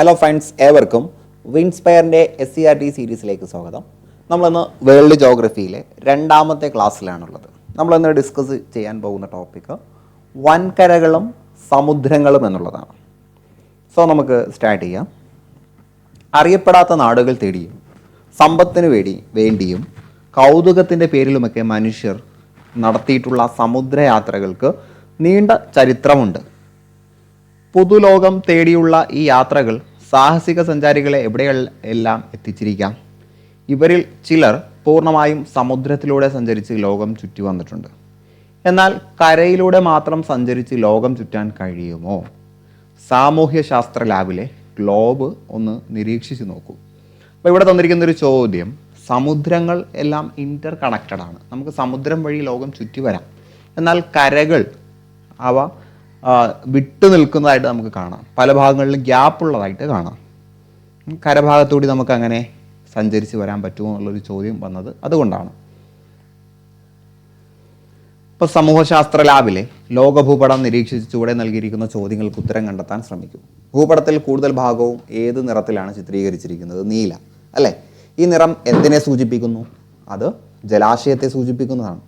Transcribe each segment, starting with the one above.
Hello friends ഏവർക്കും വിൻസ്പയറിന്റെ S C R T സീരീസിലേക്ക് സ്വാഗതം. നമ്മളിന്ന് വേൾഡ് ജോഗ്രഫിയിലെ രണ്ടാമത്തെ ക്ലാസ്സിലാണുള്ളത്. നമ്മളിന്ന് ഡിസ്കസ് ചെയ്യാൻ പോകുന്ന ടോപ്പിക്ക് വൻകരകളും സമുദ്രങ്ങളും എന്നുള്ളതാണ്. സോ നമുക്ക് സ്റ്റാർട്ട് ചെയ്യാം. അറിയപ്പെടാത്ത നാടുകൾ തേടിയും സമ്പത്തിന് വേണ്ടി വേണ്ടിയും കൗതുകത്തിന്റെ പേരിലുമൊക്കെ മനുഷ്യർ നടത്തിയിട്ടുള്ള സമുദ്രയാത്രകൾക്ക് നീണ്ട ചരിത്രമുണ്ട്. പുതുലോകം തേടിയുള്ള ഈ യാത്രകൾ സാഹസിക സഞ്ചാരികളെ എവിടെ എല്ലാം എത്തിച്ചിരിക്കാം? ഇവരിൽ ചിലർ പൂർണമായും സമുദ്രത്തിലൂടെ സഞ്ചരിച്ച് ലോകം ചുറ്റി വന്നിട്ടുണ്ട്. എന്നാൽ കരയിലൂടെ മാത്രം സഞ്ചരിച്ച് ലോകം ചുറ്റാൻ കഴിയുമോ? സാമൂഹ്യ ശാസ്ത്ര ലാബിലെ ഗ്ലോബ് ഒന്ന് നിരീക്ഷിച്ചു നോക്കൂ. അപ്പോൾ ഇവിടെ തന്നിരിക്കുന്ന ഒരു ചോദ്യം സമുദ്രങ്ങൾ എല്ലാം ഇന്റർ കണക്റ്റഡ് ആണ്. നമുക്ക് സമുദ്രം വഴി ലോകം ചുറ്റി വരാം. എന്നാൽ കരകൾ അവ വിട്ടു നിൽക്കുന്നതായിട്ട് നമുക്ക് കാണാം. പല ഭാഗങ്ങളിലും ഗ്യാപ്പ് ഉള്ളതായിട്ട് കാണാം. കരഭാഗത്തുകൂടി നമുക്ക് അങ്ങനെ സഞ്ചരിച്ച് വരാൻ പറ്റുമോ എന്നുള്ളൊരു ചോദ്യം വന്നത് അതുകൊണ്ടാണ്. ഇപ്പോൾ സമൂഹശാസ്ത്ര ലാബിലെ ലോക ഭൂപടം നിരീക്ഷിച്ച് ചുവടെ നൽകിയിരിക്കുന്ന ചോദ്യങ്ങൾക്ക് ഉത്തരം കണ്ടെത്താൻ ശ്രമിക്കും. ഭൂപടത്തിൽ കൂടുതൽ ഭാഗവും ഏത് നിറത്തിലാണ് ചിത്രീകരിച്ചിരിക്കുന്നത്? നീല. അല്ലേ? ഈ നിറം എന്തിനെ സൂചിപ്പിക്കുന്നു? അത് ജലാശയത്തെ സൂചിപ്പിക്കുന്നതാണ്.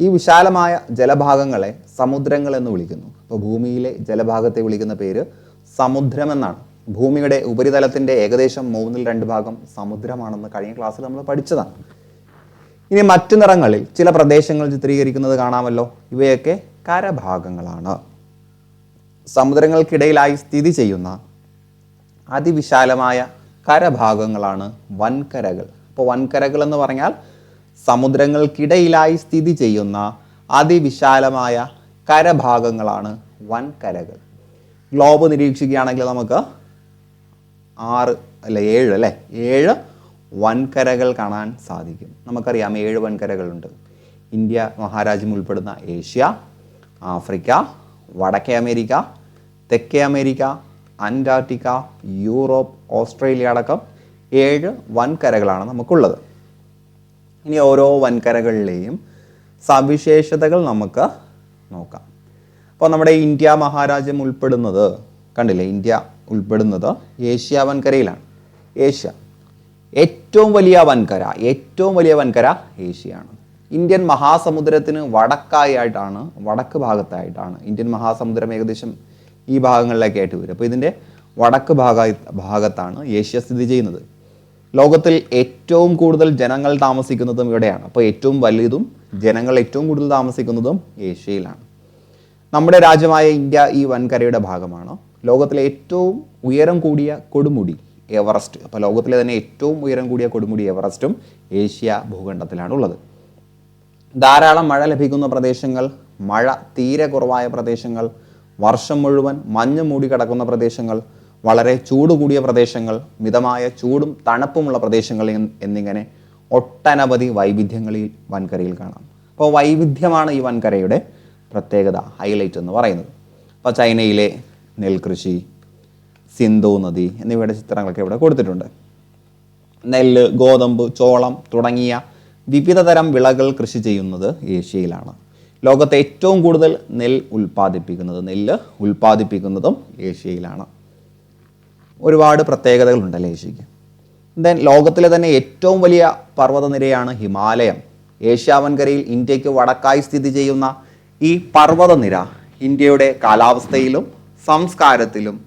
ഈ വിശാലമായ ജലഭാഗങ്ങളെ സമുദ്രങ്ങൾ എന്ന് വിളിക്കുന്നു. അപ്പോൾ ഭൂമിയിലെ ജലഭാഗത്തെ വിളിക്കുന്ന പേര് സമുദ്രമെന്നാണ്. ഭൂമിയുടെ ഉപരിതലത്തിന്റെ ഏകദേശം മൂന്നിൽ രണ്ട് ഭാഗം സമുദ്രമാണെന്ന് കഴിഞ്ഞ ക്ലാസ്സിൽ നമ്മൾ പഠിച്ചതാണ്. ഇനി മറ്റു നിറങ്ങളിൽ ചില പ്രദേശങ്ങൾ ചിത്രീകരിക്കുന്നത് കാണാമല്ലോ. ഇവയൊക്കെ കരഭാഗങ്ങളാണ്. സമുദ്രങ്ങൾക്കിടയിലായി സ്ഥിതി ചെയ്യുന്ന അതിവിശാലമായ കരഭാഗങ്ങളാണ് വൻകരകൾ. അപ്പോൾ വൻകരകൾ എന്ന് പറഞ്ഞാൽ സമുദ്രങ്ങൾക്കിടയിലായി സ്ഥിതി ചെയ്യുന്ന അതിവിശാലമായ കരഭാഗങ്ങളാണ് വൻകരകൾ. ഗ്ലോബ് നിരീക്ഷിക്കുകയാണെങ്കിൽ നമുക്ക് ആറ് അല്ല ഏഴ് അല്ലേ? ഏഴ് വൻകരകൾ കാണാൻ സാധിക്കും. നമുക്കറിയാം ഏഴ് വൻകരകളുണ്ട്. ഇന്ത്യ മഹാരാജ്യം ഉൾപ്പെടുന്ന ഏഷ്യ ആഫ്രിക്ക വടക്കേ അമേരിക്ക തെക്കേ അമേരിക്ക അന്റാർട്ടിക്ക യൂറോപ്പ് ഓസ്ട്രേലിയ അടക്കം ഏഴ് വൻകരകളാണ് നമുക്കുള്ളത്. ഇനി ഓരോ വൻകരകളിലെയും സവിശേഷതകൾ നമുക്ക് നോക്കാം. അപ്പോൾ നമ്മുടെ ഇന്ത്യ മഹാരാജ്യം ഉൾപ്പെടുന്നത് കണ്ടില്ലേ? ഇന്ത്യ ഉൾപ്പെടുന്നത് ഏഷ്യ വൻകരയിലാണ്. ഏഷ്യ. ഏറ്റവും വലിയ വൻകര ഏറ്റവും വലിയ വൻകര ഏഷ്യയാണ്. ഇന്ത്യൻ മഹാസമുദ്രത്തിന് വടക്കായിട്ടാണ് വടക്ക് ഭാഗത്തായിട്ടാണ് ഇന്ത്യൻ മഹാസമുദ്രം ഏകദേശം ഈ ഭാഗങ്ങളിലേക്കായിട്ട് വരും അപ്പോൾ ഇതിന്റെ വടക്ക് ഭാഗ ഭാഗത്താണ് ഏഷ്യ സ്ഥിതി ചെയ്യുന്നത്. ലോകത്തിൽ ഏറ്റവും കൂടുതൽ ജനങ്ങൾ താമസിക്കുന്നതും ഇവിടെയാണ്. അപ്പോൾ ഏറ്റവും വലിയതും ജനങ്ങൾ ഏറ്റവും കൂടുതൽ താമസിക്കുന്നതും ഏഷ്യയിലാണ്. നമ്മുടെ രാജ്യമായ ഇന്ത്യ ഈ വൻകരയുടെ ഭാഗമാണ്. ലോകത്തിലെ ഏറ്റവും ഉയരം കൂടിയ കൊടുമുടി എവറസ്റ്റ്. അപ്പോൾ ലോകത്തിലെ തന്നെ ഏറ്റവും ഉയരം കൂടിയ കൊടുമുടി എവറസ്റ്റും ഏഷ്യ ഭൂഖണ്ഡത്തിലാണ് ഉള്ളത്. ധാരാളം മഴ ലഭിക്കുന്ന പ്രദേശങ്ങൾ മഴ തീരെ കുറവായ പ്രദേശങ്ങൾ വർഷം മുഴുവൻ മഞ്ഞ് മൂടി കിടക്കുന്ന പ്രദേശങ്ങൾ വളരെ ചൂട് കൂടിയ പ്രദേശങ്ങൾ മിതമായ ചൂടും തണുപ്പുമുള്ള പ്രദേശങ്ങൾ എന്നിങ്ങനെ ഒട്ടനവധി വൈവിധ്യങ്ങളിൽ വൻകരയിൽ കാണാം. അപ്പോൾ വൈവിധ്യമാണ് ഈ വൻകരയുടെ പ്രത്യേകത ഹൈലൈറ്റ് എന്ന് പറയുന്നത്. അപ്പോൾ ചൈനയിലെ നെൽകൃഷി സിന്ധു നദി എന്നിവയുടെ ചിത്രങ്ങളൊക്കെ ഇവിടെ കൊടുത്തിട്ടുണ്ട്. നെല്ല് ഗോതമ്പ് ചോളം തുടങ്ങിയ വിവിധതരം വിളകൾ കൃഷി ചെയ്യുന്നത് ഏഷ്യയിലാണ്. ലോകത്തെ ഏറ്റവും കൂടുതൽ നെൽ ഉൽപ്പാദിപ്പിക്കുന്നത് നെല്ല് ഉൽപ്പാദിപ്പിക്കുന്നതും ഏഷ്യയിലാണ്. ഒരുപാട് പ്രത്യേകതകളുണ്ടല്ലേ ഏഷ്യയ്ക്ക് ദെൻ ലോകത്തിലെ തന്നെ ഏറ്റവും വലിയ പർവതനിരയാണ് ഹിമാലയം. ഏഷ്യാവൻകരയിൽ ഇന്ത്യയ്ക്ക് വടക്കായി സ്ഥിതി ചെയ്യുന്ന ഈ പർവതനിര ഇന്ത്യയുടെ കാലാവസ്ഥയിലും സംസ്കാരത്തിലും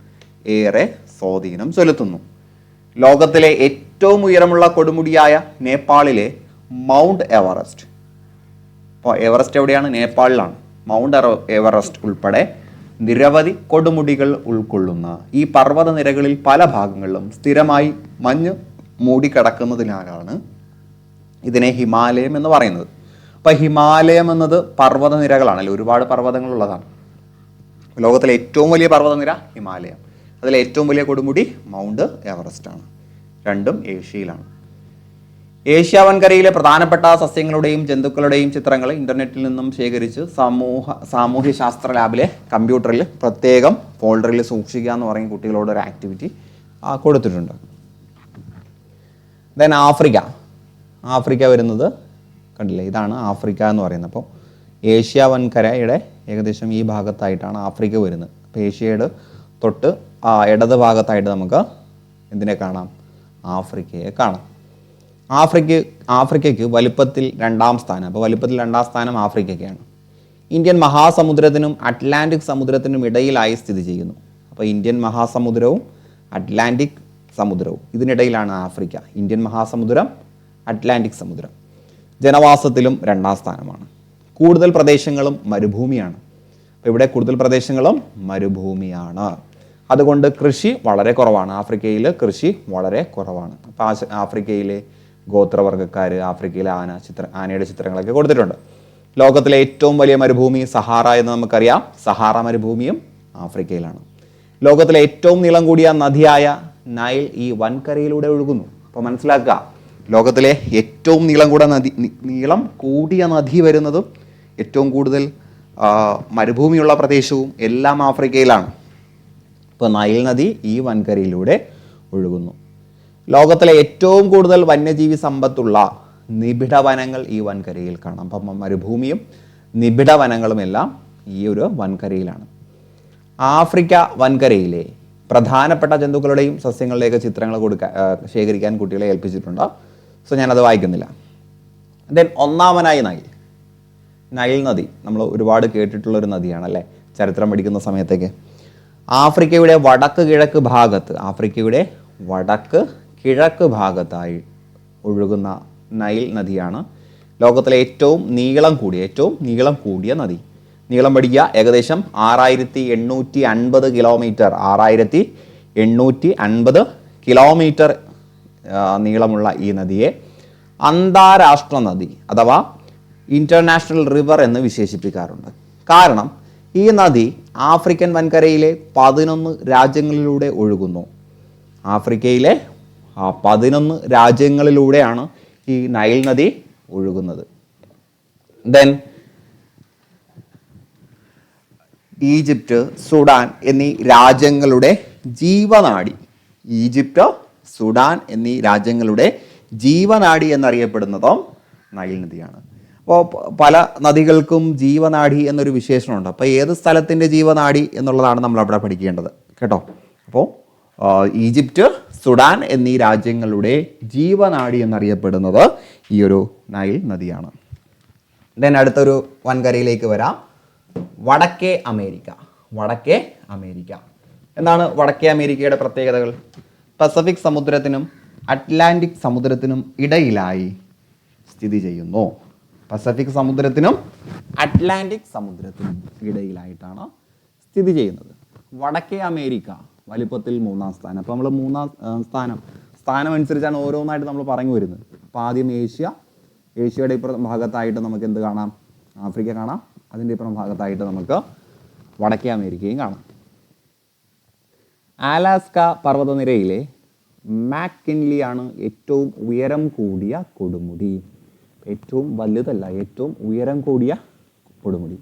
ഏറെ സ്വാധീനം ചെലുത്തുന്നു. ലോകത്തിലെ ഏറ്റവും ഉയരമുള്ള കൊടുമുടിയായ നേപ്പാളിലെ മൗണ്ട് എവറസ്റ്റ്. അപ്പോൾ എവറസ്റ്റ് എവിടെയാണ്? നേപ്പാളിലാണ്. മൗണ്ട് എവറസ്റ്റ് ഉൾപ്പെടെ നിരവധി കൊടുമുടികൾ ഉൾക്കൊള്ളുന്ന ഈ പർവത നിരകളിൽ പല ഭാഗങ്ങളിലും സ്ഥിരമായി മഞ്ഞ് മൂടിക്കിടക്കുന്നതിനാലാണ് ഇതിനെ ഹിമാലയം എന്ന് പറയുന്നത്. അപ്പോൾ ഹിമാലയം എന്നത് പർവത നിരകളാണല്ലോ ഒരുപാട് പർവതങ്ങളുള്ളതാണ്. ലോകത്തിലെ ഏറ്റവും വലിയ പർവതനിര ഹിമാലയം. അതിലെ ഏറ്റവും വലിയ കൊടുമുടി മൗണ്ട് എവറസ്റ്റ് ആണ് രണ്ടും ഏഷ്യയിലാണ്. ഏഷ്യ വൻകരയിലെ പ്രധാനപ്പെട്ട സസ്യങ്ങളുടെയും ജന്തുക്കളുടെയും ചിത്രങ്ങൾ ഇന്റർനെറ്റിൽ നിന്നും ശേഖരിച്ച് സമൂഹ സാമൂഹ്യ ശാസ്ത്ര ലാബിലെ കമ്പ്യൂട്ടറിൽ പ്രത്യേകം ഫോൾഡറിൽ സൂക്ഷിക്കുക എന്ന് പറയും കുട്ടികളോട് ഒരു ആക്ടിവിറ്റി കൊടുത്തിട്ടുണ്ട്. Then Africa. ആഫ്രിക്ക വരുന്നത് കണ്ടില്ലേ? ഇതാണ് ആഫ്രിക്ക എന്ന് പറയുന്നത്. അപ്പോൾ ഏഷ്യ വൻകരയുടെ ഏകദേശം ഈ ഭാഗത്തായിട്ടാണ് ആഫ്രിക്ക വരുന്നത്. അപ്പോൾ ഏഷ്യയുടെ തൊട്ട് ഇടത് ഭാഗത്തായിട്ട് നമുക്ക് എന്തിനെ കാണാം? ആഫ്രിക്കയെ കാണാം. ആഫ്രിക്ക ആഫ്രിക്കയ്ക്ക് വലിപ്പത്തിൽ രണ്ടാം സ്ഥാനം. അപ്പോൾ വലിപ്പത്തിൽ രണ്ടാം സ്ഥാനം ആഫ്രിക്കയ്ക്കാണ്. ഇന്ത്യൻ മഹാസമുദ്രത്തിനും അറ്റ്ലാന്റിക് സമുദ്രത്തിനും ഇടയിലായി സ്ഥിതി ചെയ്യുന്നു. അപ്പോൾ ഇന്ത്യൻ മഹാസമുദ്രവും അറ്റ്ലാന്റിക് സമുദ്രവും. ഇതിനിടയിലാണ് ആഫ്രിക്ക. ഇന്ത്യൻ മഹാസമുദ്രം അറ്റ്ലാന്റിക് സമുദ്രം. ജനവാസത്തിലും രണ്ടാം സ്ഥാനമാണ്. കൂടുതൽ പ്രദേശങ്ങളും മരുഭൂമിയാണ്. അപ്പോൾ ഇവിടെ കൂടുതൽ പ്രദേശങ്ങളും മരുഭൂമിയാണ്. അതുകൊണ്ട് കൃഷി വളരെ കുറവാണ്. ആഫ്രിക്കയിൽ കൃഷി വളരെ കുറവാണ്. അപ്പോൾ ആഫ്രിക്കയിലെ ഗോത്രവർഗക്കാർ ആഫ്രിക്കയിലെ ആന ചിത്ര ആനയുടെ ചിത്രങ്ങളൊക്കെ കൊടുത്തിട്ടുണ്ട്. ലോകത്തിലെ ഏറ്റവും വലിയ മരുഭൂമി സഹാറ എന്ന് നമുക്കറിയാം. സഹാറ മരുഭൂമിയും ആഫ്രിക്കയിലാണ്. ലോകത്തിലെ ഏറ്റവും നീളം കൂടിയ നദിയായ നൈൽ ഈ വൻകരയിലൂടെ ഒഴുകുന്നു. അപ്പോൾ മനസ്സിലാക്കുക ലോകത്തിലെ ഏറ്റവും നീളം കൂടിയ നദി നീളം കൂടിയ നദി വരുന്നതും ഏറ്റവും കൂടുതൽ മരുഭൂമിയുള്ള പ്രദേശവും എല്ലാം ആഫ്രിക്കയിലാണ്. ഇപ്പോൾ നൈൽ നദി ഈ വൻകരയിലൂടെ ഒഴുകുന്നു. ലോകത്തിലെ ഏറ്റവും കൂടുതൽ വന്യജീവി സമ്പത്തുള്ള നിബിഡ വനങ്ങൾ ഈ വൻകരയിൽ കാണാം. അപ്പം മരുഭൂമിയും നിബിഡ വനങ്ങളും എല്ലാം ഈ ഒരു വൻകരയിലാണ്. ആഫ്രിക്ക വൻകരയിലെ പ്രധാനപ്പെട്ട ജന്തുക്കളുടെയും സസ്യങ്ങളുടെയൊക്കെ ചിത്രങ്ങൾ കൊടുക്കാൻ ശേഖരിക്കാൻ കുട്ടികളെ ഏൽപ്പിച്ചിട്ടുണ്ട്. സോ ഞാനത് വായിക്കുന്നില്ല. Then ഒന്നാമനായി Nile. നൈൽ നദി. നമ്മൾ ഒരുപാട് കേട്ടിട്ടുള്ള ഒരു നദിയാണ് അല്ലേ ചരിത്രം പഠിക്കുന്ന സമയത്തേക്ക്. ആഫ്രിക്കയുടെ വടക്ക് കിഴക്ക് ഭാഗത്ത് ആഫ്രിക്കയുടെ വടക്ക് കിഴക്ക് ഭാഗത്തായി ഒഴുകുന്ന നൈൽ നദിയാണ് ലോകത്തിലെ ഏറ്റവും നീളം കൂടിയ ഏറ്റവും നീളം കൂടിയ നദി. നീളം പഠിക്കുക ഏകദേശം ആറായിരത്തി എണ്ണൂറ്റി അൻപത് കിലോമീറ്റർ ആറായിരത്തി എണ്ണൂറ്റി അൻപത് കിലോമീറ്റർ നീളമുള്ള ഈ നദിയെ അന്താരാഷ്ട്ര നദി അഥവാ ഇന്റർനാഷണൽ റിവർ എന്ന് വിശേഷിപ്പിക്കാറുണ്ട്. കാരണം ഈ നദി ആഫ്രിക്കൻ വൻകരയിലെ പതിനൊന്ന് രാജ്യങ്ങളിലൂടെ ഒഴുകുന്നു. ആഫ്രിക്കയിലെ പതിനൊന്ന് രാജ്യങ്ങളിലൂടെയാണ് ഈ നൈൽ നദി ഒഴുകുന്നത്. ദെൻ ഈജിപ്റ്റ് സുഡാൻ എന്നീ രാജ്യങ്ങളുടെ ജീവനാടി. ഈജിപ്റ്റ് സുഡാൻ എന്നീ രാജ്യങ്ങളുടെ ജീവനാടി എന്നറിയപ്പെടുന്നതും നൈൽ നദിയാണ്. അപ്പോൾ പല നദികൾക്കും ജീവനാടി എന്നൊരു വിശേഷണമുണ്ട്. അപ്പോൾ ഏത് സ്ഥലത്തിന്റെ ജീവനാടി എന്നുള്ളതാണ് നമ്മൾ അവിടെ പഠിക്കേണ്ടത്. കേട്ടോ? അപ്പോൾ ഈജിപ്റ്റ് സുഡാൻ എന്നീ രാജ്യങ്ങളുടെ ജീവനാടി എന്നറിയപ്പെടുന്നത് ഈ ഒരു നൈൽ നദിയാണ്. ദെൻ അടുത്തൊരു വൻകരയിലേക്ക് വരാം. വടക്കേ അമേരിക്ക. വടക്കേ അമേരിക്ക. എന്താണ് വടക്കേ അമേരിക്കയുടെ പ്രത്യേകതകൾ? പസഫിക് സമുദ്രത്തിനും അറ്റ്ലാന്റിക് സമുദ്രത്തിനും ഇടയിലായി സ്ഥിതി ചെയ്യുന്നു. പസഫിക് സമുദ്രത്തിനും അറ്റ്ലാന്റിക് സമുദ്രത്തിനും ഇടയിലായിട്ടാണ് സ്ഥിതി ചെയ്യുന്നത്. വടക്കേ അമേരിക്ക വലിപ്പത്തിൽ മൂന്നാം സ്ഥാനം. അപ്പോൾ നമ്മൾ മൂന്നാം സ്ഥാനം സ്ഥാനം. അനുസരിച്ചാണ് ഓരോന്നായിട്ട് നമ്മൾ പറഞ്ഞു വരുന്നത്. അപ്പോൾ ആദ്യം ഏഷ്യ. ഏഷ്യയുടെ ഇപ്പുറം ഭാഗത്തായിട്ട് നമുക്ക് എന്ത് കാണാം? ആഫ്രിക്ക കാണാം. അതിന്റെ ഇപ്പുറം ഭാഗത്തായിട്ട് നമുക്ക് വടക്കേ അമേരിക്കയും കാണാം. ആലാസ്ക പർവതനിരയിലെ മാക്കിൻലി ആണ് ഏറ്റവും ഉയരം കൂടിയ കൊടുമുടി. ഏറ്റവും വലുതല്ല ഏറ്റവും ഉയരം കൂടിയ കൊടുമുടി.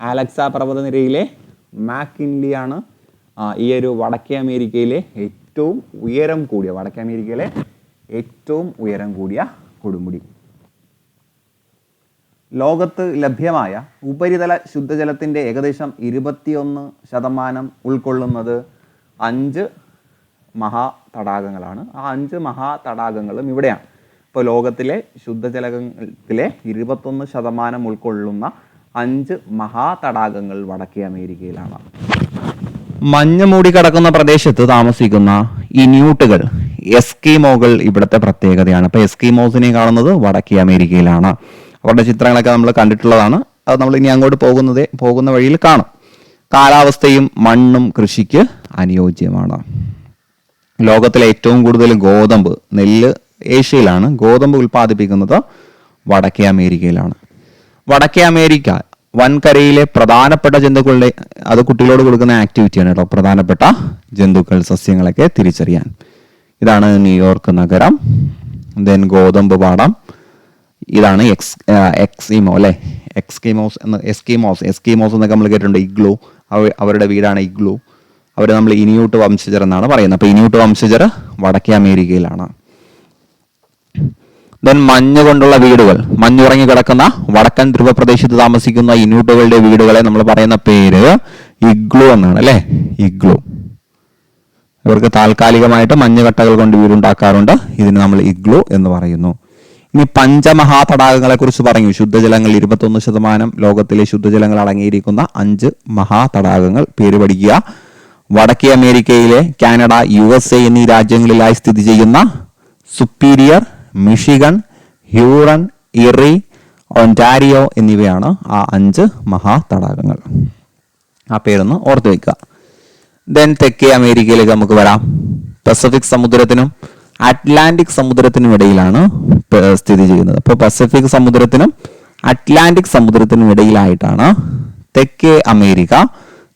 ആലക്സ പർവതനിരയിലെ മാക്കിൻലി ആണ് ആ, ഈ ഒരു വടക്കേ അമേരിക്കയിലെ ഏറ്റവും ഉയരം കൂടിയ വടക്കേ അമേരിക്കയിലെ ഏറ്റവും ഉയരം കൂടിയ കൊടുമുടി. ലോകത്ത് ലഭ്യമായ ഉപരിതല ശുദ്ധജലത്തിന്റെ ഏകദേശം ഇരുപത്തിയൊന്ന് ശതമാനം ഉൾക്കൊള്ളുന്നത് അഞ്ച് മഹാ തടാകങ്ങളാണ്. ആ അഞ്ച് മഹാ തടാകങ്ങളും ഇവിടെയാണ്. ഇപ്പോൾ ലോകത്തിലെ ശുദ്ധജലത്തിലെ ഇരുപത്തൊന്ന് ശതമാനം ഉൾക്കൊള്ളുന്ന അഞ്ച് മഹാ തടാകങ്ങൾ വടക്കേ അമേരിക്കയിലാണ്. മഞ്ഞ് മൂടി കിടക്കുന്ന പ്രദേശത്ത് താമസിക്കുന്ന ഇന്യൂട്ടുകൾ എസ്കിമോകൾ ഇവിടുത്തെ പ്രത്യേകതയാണ്. അപ്പോൾ എസ്കിമോസിനെ കാണുന്നത് വടക്കേ അമേരിക്കയിലാണ്. അവരുടെ ചിത്രങ്ങളൊക്കെ നമ്മൾ കണ്ടിട്ടുള്ളതാണ്. അത് നമ്മൾ ഇനി അങ്ങോട്ട് പോകുന്നത് പോകുന്ന വഴിയിൽ കാണും. കാലാവസ്ഥയും മണ്ണും കൃഷിക്ക് അനുയോജ്യമാണ്. ലോകത്തിലെ ഏറ്റവും കൂടുതൽ ഗോതമ്പ് നെല്ല് ഏഷ്യയിലാണ്. ഗോതമ്പ് ഉൽപ്പാദിപ്പിക്കുന്നത് വടക്കേ അമേരിക്കയിലാണ്. വടക്കേ അമേരിക്ക വൻകരയിലെ പ്രധാനപ്പെട്ട ജന്തുക്കളുടെ അത് കുട്ടികളോട് കൊടുക്കുന്ന ആക്ടിവിറ്റിയാണ് കേട്ടോ. പ്രധാനപ്പെട്ട ജന്തുക്കൾ സസ്യങ്ങളൊക്കെ തിരിച്ചറിയാൻ. ഇതാണ് ന്യൂയോർക്ക് നഗരം. ദെൻ ഗോതമ്പ് പാടം. ഇതാണ് എക്സ് എക്സിമോ അല്ലേ? എക്സ്കിമോസ് എന്ന് എസ്കിമോസ് എസ്കിമോസ് എന്നൊക്കെ നമ്മൾ കേട്ടിട്ടുണ്ട്. ഇഗ്ലു അവ- അവരുടെ വീടാണ് ഇഗ്ലു അവർ നമ്മൾ ഇനിയൂട്ട് വംശജർ എന്നാണ് പറയുന്നത്. അപ്പോൾ ഇനിയൂട്ട് വംശജർ വടക്കേ അമേരിക്കയിലാണ്. ദെൻ മഞ്ഞ് കൊണ്ടുള്ള വീടുകൾ. മഞ്ഞുറങ്ങി കിടക്കുന്ന വടക്കൻ ധ്രുവ പ്രദേശത്ത് താമസിക്കുന്ന ഇനൂട്ടുകളുടെ വീടുകളെ നമ്മൾ പറയുന്ന പേര് ഇഗ്ലു എന്നാണ് അല്ലേ? ഇഗ്ലു. ഇവർക്ക് താൽക്കാലികമായിട്ട് മഞ്ഞുകട്ടകൾ കൊണ്ട് വീടുണ്ടാക്കാറുണ്ട്. ഇതിന് നമ്മൾ ഇഗ്ലു എന്ന് പറയുന്നു. ഇനി പഞ്ചമഹാതടാകങ്ങളെ കുറിച്ച് പറഞ്ഞു. ശുദ്ധജലങ്ങൾ ഇരുപത്തൊന്ന് ശതമാനം ലോകത്തിലെ ശുദ്ധജലങ്ങൾ അടങ്ങിയിരിക്കുന്ന അഞ്ച് മഹാതടാകങ്ങൾ. പേര് പഠിക്കുക. വടക്കേ അമേരിക്കയിലെ കാനഡ യു എന്നീ രാജ്യങ്ങളിലായി സ്ഥിതി ചെയ്യുന്ന Superior Michigan Huron Erie Ontario എന്നിവയാണ് ആ അഞ്ച് മഹാതടാകങ്ങൾ. ആ പേരൊന്ന് ഓർത്തു വയ്ക്കുക ദെൻ തെക്കേ അമേരിക്കയിലേക്ക് നമുക്ക് വരാം. പസഫിക് സമുദ്രത്തിനും അറ്റ്ലാന്റിക് സമുദ്രത്തിനും ഇടയിലാണ് സ്ഥിതി ചെയ്യുന്നത്. അപ്പോൾ പസഫിക് സമുദ്രത്തിനും അറ്റ്ലാന്റിക് സമുദ്രത്തിനും ഇടയിലായിട്ടാണ് തെക്കേ അമേരിക്ക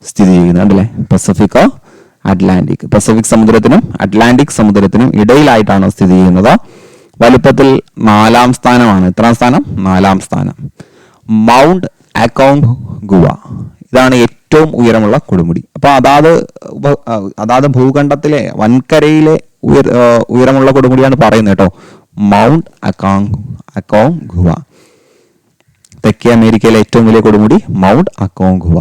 സ്ഥിതി ചെയ്യുന്നത് കണ്ടില്ലേ പസഫിക് അറ്റ്ലാന്റിക് പസഫിക് സമുദ്രത്തിനും അറ്റ്ലാന്റിക് സമുദ്രത്തിനും ഇടയിലായിട്ടാണ് സ്ഥിതി ചെയ്യുന്നത്. വലുപ്പത്തിൽ നാലാം സ്ഥാനമാണ്. എത്രാം സ്ഥാനം? നാലാം സ്ഥാനം. Mount Aconcagua. ഇതാണ് ഏറ്റവും ഉയരമുള്ള കൊടുമുടി. അപ്പൊ അതാത് അതാത് ഭൂഖണ്ഡത്തിലെ വൻകരയിലെ ഉയർ ഉയരമുള്ള കൊടുമുടിയാണ് പറയുന്നത് കേട്ടോ. Mount Aconcagua Aconcagua. തെക്കേ അമേരിക്കയിലെ ഏറ്റവും വലിയ കൊടുമുടി മൗണ്ട് അക്കോങ് ഗുവ.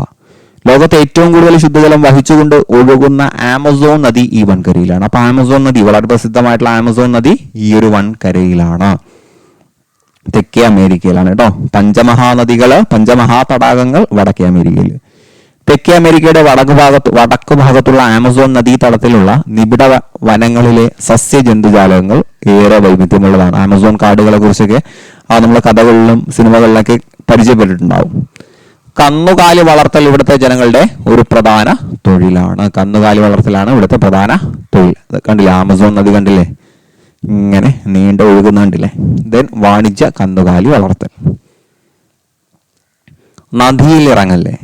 ലോകത്തെ ഏറ്റവും കൂടുതൽ ശുദ്ധജലം വഹിച്ചുകൊണ്ട് ഒഴുകുന്ന ആമസോൺ നദി ഈ വൻകരയിലാണ്. അപ്പൊ ആമസോൺ നദി വളരെ പ്രസിദ്ധമായിട്ടുള്ള ആമസോൺ നദി ഈ ഒരു വൻകരയിലാണ്. തെക്കേ അമേരിക്കയിലാണ് കേട്ടോ. പഞ്ചമഹാനദികൾ പഞ്ചമഹാതടാകങ്ങൾ വടക്കേ അമേരിക്കയിൽ. തെക്കേ അമേരിക്കയുടെ വടക്ക് ഭാഗത്ത് വടക്ക് ഭാഗത്തുള്ള ആമസോൺ നദീതടത്തിലുള്ള നിബിഡ വനങ്ങളിലെ സസ്യ സസ്യജന്തുജാലകങ്ങൾ ഏറെ വൈവിധ്യമുള്ളതാണ്. ആമസോൺ കാടുകളെ കുറിച്ചൊക്കെ നമ്മൾ കഥകളിലും സിനിമകളിലൊക്കെ പരിചയപ്പെട്ടിട്ടുണ്ടാവും. കന്നുകാലി വളർത്തൽ ഇവിടുത്തെ ജനങ്ങളുടെ ഒരു പ്രധാന തൊഴിലാണ്. കന്നുകാലി വളർത്തലാണ് ഇവിടുത്തെ പ്രധാന തൊഴിൽ. കണ്ടില്ലേ? ആമസോൺ നദി കണ്ടില്ലേ? ഇങ്ങനെ നീണ്ട ഒഴുകുന്ന കണ്ടില്ലേ? ദെൻ വാണിജ്യ കന്നുകാലി വളർത്തൽ. നദിയിൽ ഇറങ്ങല്ലേ?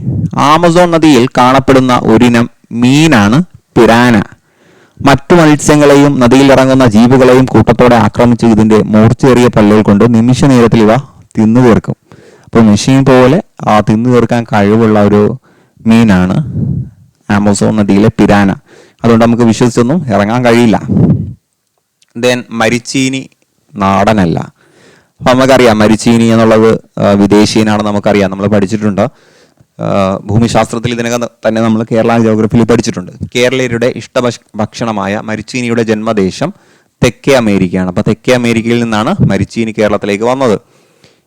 ആമസോൺ നദിയിൽ കാണപ്പെടുന്ന ഒരിനം മീനാണ് പിരാന. മറ്റു മത്സ്യങ്ങളെയും നദിയിൽ ഇറങ്ങുന്ന ജീവികളെയും കൂട്ടത്തോടെ ആക്രമിച്ച് ഇതിന്റെ മൂർച്ചയേറിയ പല്ലുകൾ കൊണ്ട് നിമിഷ നേരത്തിൽ ഇവ തിന്നു തീർക്കും. അപ്പോൾ മെഷീൻ പോലെ തിന്നു തീർക്കാൻ കഴിവുള്ള ഒരു മീനാണ് ആമസോൺ നദിയിലെ പിരാന. അതുകൊണ്ട് നമുക്ക് വിശ്വസിച്ചൊന്നും ഇറങ്ങാൻ കഴിയില്ല. ദെൻ മരിച്ചീനി നാടനല്ല. അപ്പം നമുക്കറിയാം മരിച്ചീനി എന്നുള്ളത് ആ, വിദേശീയനാണ് നമുക്കറിയാം. നമ്മൾ പഠിച്ചിട്ടുണ്ട്. ഭൂമിശാസ്ത്രത്തിൽ ഇതിനകം തന്നെ നമ്മൾ കേരള ജോഗ്രഫിയിൽ പഠിച്ചിട്ടുണ്ട്. കേരളീയരുടെ ഇഷ്ട ഭക്ഷണമായ മരിച്ചീനിയുടെ ജന്മദേശം തെക്കേ അമേരിക്കയാണ്. അപ്പോൾ തെക്കേ അമേരിക്കയിൽ നിന്നാണ് മരിച്ചീനി കേരളത്തിലേക്ക് വന്നത്.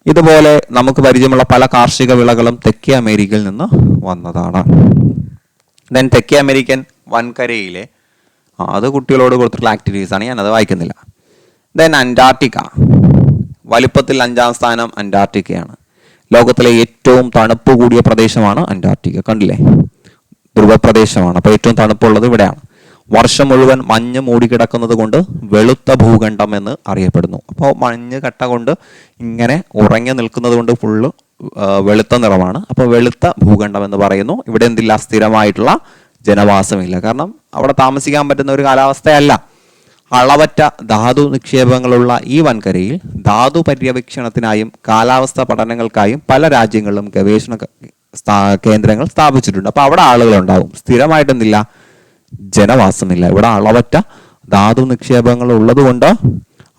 ഇതുപോലെ നമുക്ക് പരിചയമുള്ള പല കാർഷിക വിളകളും തെക്കേ അമേരിക്കയിൽ നിന്ന് വന്നതാണ്. ദെൻ തെക്കേ അമേരിക്കൻ വൻകരയിലെ അത് കുട്ടികളോട് കൊടുത്തിട്ടുള്ള ആക്ടിവിറ്റീസ് ആണ്. ഞാനത് വായിക്കുന്നില്ല. Then Antarctica. വലിപ്പത്തിൽ അഞ്ചാം സ്ഥാനം അന്റാർട്ടിക്കയാണ്. ലോകത്തിലെ ഏറ്റവും തണുപ്പ് കൂടിയ പ്രദേശമാണ് അന്റാർട്ടിക്ക. കണ്ടില്ലേ? ധ്രുവപ്രദേശമാണ് അപ്പോൾ ഏറ്റവും തണുപ്പുള്ളത് ഇവിടെയാണ്. വർഷം മുഴുവൻ മഞ്ഞ് മൂടിക്കിടക്കുന്നത് കൊണ്ട് വെളുത്ത ഭൂഖണ്ഡം എന്ന് അറിയപ്പെടുന്നു. അപ്പോൾ മഞ്ഞ് കട്ട കൊണ്ട് ഇങ്ങനെ ഉറങ്ങി നിൽക്കുന്നത് കൊണ്ട് ഫുള്ള് വെളുത്ത നിറമാണ്. അപ്പോൾ വെളുത്ത ഭൂഖണ്ഡം എന്ന് പറയുന്നു. ഇവിടെ എന്തില്ല? സ്ഥിരമായിട്ടുള്ള ജനവാസമില്ല. കാരണം അവിടെ താമസിക്കാൻ പറ്റുന്ന ഒരു കാലാവസ്ഥയല്ല. അളവറ്റ ധാതു നിക്ഷേപങ്ങളുള്ള ഈ വൻകരയിൽ ധാതു പര്യവേക്ഷണത്തിനായും കാലാവസ്ഥ പഠനങ്ങൾക്കായും പല രാജ്യങ്ങളിലും ഗവേഷണ കേന്ദ്രങ്ങൾ സ്ഥാപിച്ചിട്ടുണ്ട്. അപ്പോൾ അവിടെ ആളുകളുണ്ടാവും. സ്ഥിരമായിട്ട് എന്തില്ല ജനവാസമില്ല. ഇവിടെ അളവറ്റ ധാതു നിക്ഷേപങ്ങൾ ഉള്ളതുകൊണ്ട്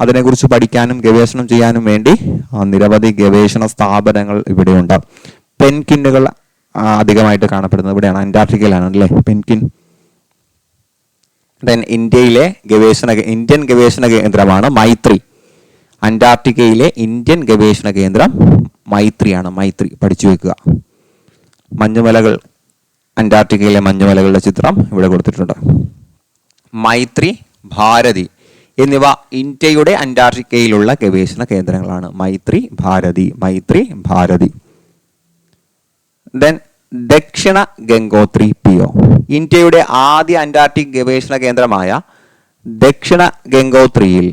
അതിനെക്കുറിച്ച് പഠിക്കാനും ഗവേഷണം ചെയ്യാനും വേണ്ടി നിരവധി ഗവേഷണ സ്ഥാപനങ്ങൾ ഇവിടെയുണ്ട്. പെൻകിന്നുകൾ അധികമായിട്ട് കാണപ്പെടുന്നത് ഇവിടെയാണ് അന്റാർട്ടിക്കയിലാണ് അല്ലേ? പെൻകിൻ. ദെൻ ഇന്ത്യയിലെ ഗവേഷണ ഇന്ത്യൻ ഗവേഷണ കേന്ദ്രമാണ് മൈത്രി. അന്റാർട്ടിക്കയിലെ ഇന്ത്യൻ ഗവേഷണ കേന്ദ്രം മൈത്രിയാണ് മൈത്രി. പഠിച്ചു വെക്കുക. മഞ്ഞുമലകൾ അന്റാർട്ടിക്കയിലെ മഞ്ഞുമലകളുടെ ചിത്രം ഇവിടെ കൊടുത്തിട്ടുണ്ട്. മൈത്രി ഭാരതി എന്നിവ ഇന്ത്യയുടെ അന്റാർട്ടിക്കയിലുള്ള ഗവേഷണ കേന്ദ്രങ്ങളാണ്. മൈത്രി ഭാരതി മൈത്രി ഭാരതി. ദെൻ ദക്ഷിണ ഗംഗോത്രി പി ഒ ഇന്ത്യയുടെ ആദ്യ അന്റാർട്ടിക് ഗവേഷണ കേന്ദ്രമായ ദക്ഷിണ ഗംഗോത്രിയിൽ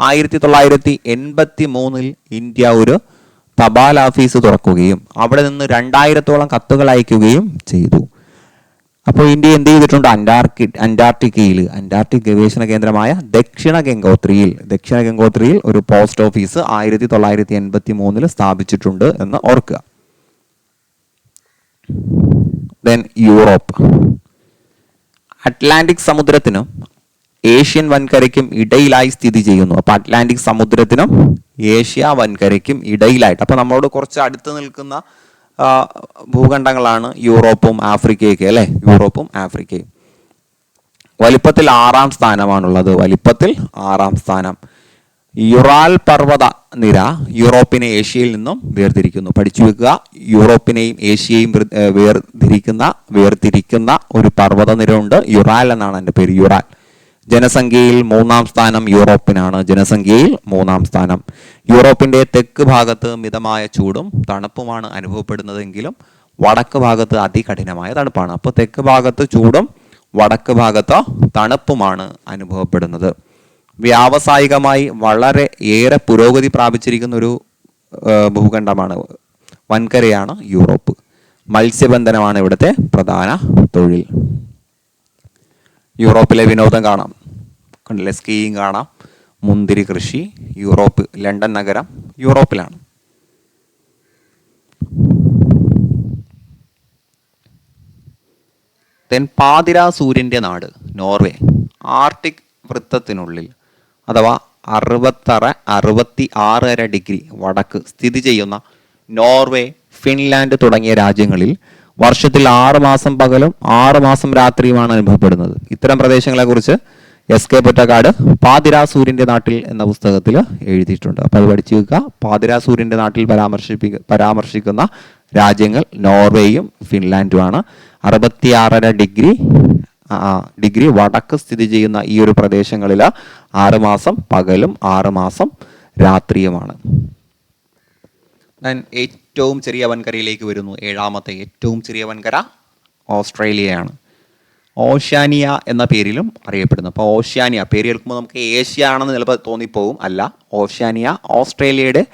ആയിരത്തി തൊള്ളായിരത്തി എൺപത്തി മൂന്നിൽ ഇന്ത്യ ഒരു തപാൽ ഓഫീസ് തുറക്കുകയും അവിടെ നിന്ന് രണ്ടായിരത്തോളം കത്തുകൾ അയക്കുകയും ചെയ്തു. അപ്പോൾ ഇന്ത്യ എന്ത് ചെയ്തിട്ടുണ്ട്? അന്റാർക്കി അന്റാർട്ടിക്കയിൽ അന്റാർട്ടിക് ഗവേഷണ കേന്ദ്രമായ ദക്ഷിണ ഗംഗോത്രിയിൽ ദക്ഷിണ ഗംഗോത്രിയിൽ ഒരു പോസ്റ്റ് ഓഫീസ് ആയിരത്തി തൊള്ളായിരത്തി എൺപത്തി മൂന്നിൽ സ്ഥാപിച്ചിട്ടുണ്ട് എന്ന് ഓർക്കുക. Then Europe. അറ്റ്ലാന്റിക് സമുദ്രത്തിനും ഏഷ്യൻ വൻകരയ്ക്കും ഇടയിലായി സ്ഥിതി ചെയ്യുന്നു. അപ്പൊ അറ്റ്ലാന്റിക് സമുദ്രത്തിനും ഏഷ്യ വൻകരയ്ക്കും ഇടയിലായിട്ട്. അപ്പോൾ നമ്മളോട് കുറച്ച് അടുത്ത് നിൽക്കുന്ന ഭൂഖണ്ഡങ്ങളാണ് യൂറോപ്പും ആഫ്രിക്കയൊക്കെ അല്ലേ? യൂറോപ്പും ആഫ്രിക്കയും. വലിപ്പത്തിൽ ആറാം സ്ഥാനമാണുള്ളത്. വലിപ്പത്തിൽ ആറാം സ്ഥാനം. യുറാൽ പർവത നിര യൂറോപ്പിനെ ഏഷ്യയിൽ നിന്നും വേർതിരിക്കുന്നു. പഠിച്ചു വെക്കുക. യൂറോപ്പിനെയും ഏഷ്യയെയും വേർതിരിക്കുന്ന വേർതിരിക്കുന്ന ഒരു പർവത നിര ഉണ്ട് യുറാൽ എന്നാണ് എന്റെ പേര്. യുറാൽ. ജനസംഖ്യയിൽ മൂന്നാം സ്ഥാനം യൂറോപ്പിനാണ്. ജനസംഖ്യയിൽ മൂന്നാം സ്ഥാനം. യൂറോപ്പിന്റെ തെക്ക് ഭാഗത്ത് മിതമായ ചൂടും തണുപ്പുമാണ് അനുഭവപ്പെടുന്നതെങ്കിലും വടക്ക് ഭാഗത്ത് അതികഠിനമായ തണുപ്പാണ്. അപ്പോൾ തെക്ക് ഭാഗത്ത് ചൂടും വടക്ക് ഭാഗത്ത് തണുപ്പുമാണ് അനുഭവപ്പെടുന്നത്. വ്യാവസായികമായി വളരെ ഏറെ പുരോഗതി പ്രാപിച്ചിരിക്കുന്ന ഒരു ഭൂഖണ്ഡമാണ് വൻകരയാണ് യൂറോപ്പ്. മത്സ്യബന്ധനമാണ് ഇവിടുത്തെ പ്രധാന തൊഴിൽ. യൂറോപ്പിലെ വിനോദം കാണാം. കണ്ടില്ലേ? സ്കീയിങ് കാണാം. മുന്തിരി കൃഷി യൂറോപ്പ് ലണ്ടൻ നഗരം യൂറോപ്പിലാണ്. തെൻ പാതിര സൂര്യന്റെ നാട് നോർവേ. ആർട്ടിക് വൃത്തത്തിനുള്ളിൽ അഥവാ അറുപത്തറ അറുപത്തി ആറര ഡിഗ്രി വടക്ക് സ്ഥിതി ചെയ്യുന്ന നോർവേ ഫിൻലാൻഡ് തുടങ്ങിയ രാജ്യങ്ങളിൽ വർഷത്തിൽ ആറ് മാസം പകലും ആറ് മാസം രാത്രിയുമാണ് അനുഭവപ്പെടുന്നത്. ഇത്തരം പ്രദേശങ്ങളെക്കുറിച്ച് എസ് കെ പൊറ്റക്കാട് പാതിരാ സൂര്യന്റെ നാട്ടിൽ എന്ന പുസ്തകത്തിൽ എഴുതിയിട്ടുണ്ട്. അപ്പോൾ അത് പഠിച്ചു വെക്കുക. പാതിരാ നാട്ടിൽ പരാമർശിപ്പി പരാമർശിക്കുന്ന രാജ്യങ്ങൾ നോർവേയും ഫിൻലാൻഡുമാണ്. അറുപത്തിയാറര ഡിഗ്രി ഡിഗ്രി വടക്ക് സ്ഥിതി ചെയ്യുന്ന ഈ ഒരു പ്രദേശങ്ങളിൽ ആറ് മാസം പകലും ആറ് മാസം രാത്രിയുമാണ്. ഞാൻ ഏറ്റവും ചെറിയ വൻകരയിലേക്ക് വരുന്നു. ഏഴാമത്തെ ഏറ്റവും ചെറിയ വൻകര ഓസ്ട്രേലിയയാണ്. ഓഷ്യാനിയ എന്ന പേരിലും അറിയപ്പെടുന്നു. അപ്പോൾ ഓഷ്യാനിയ പേര് കേൾക്കുമ്പോൾ നമുക്ക് ഏഷ്യ ആണെന്ന് ചിലപ്പോൾ തോന്നിപ്പോവും. അല്ല ഓഷ്യാനിയ ഓസ്ട്രേലിയയുടെ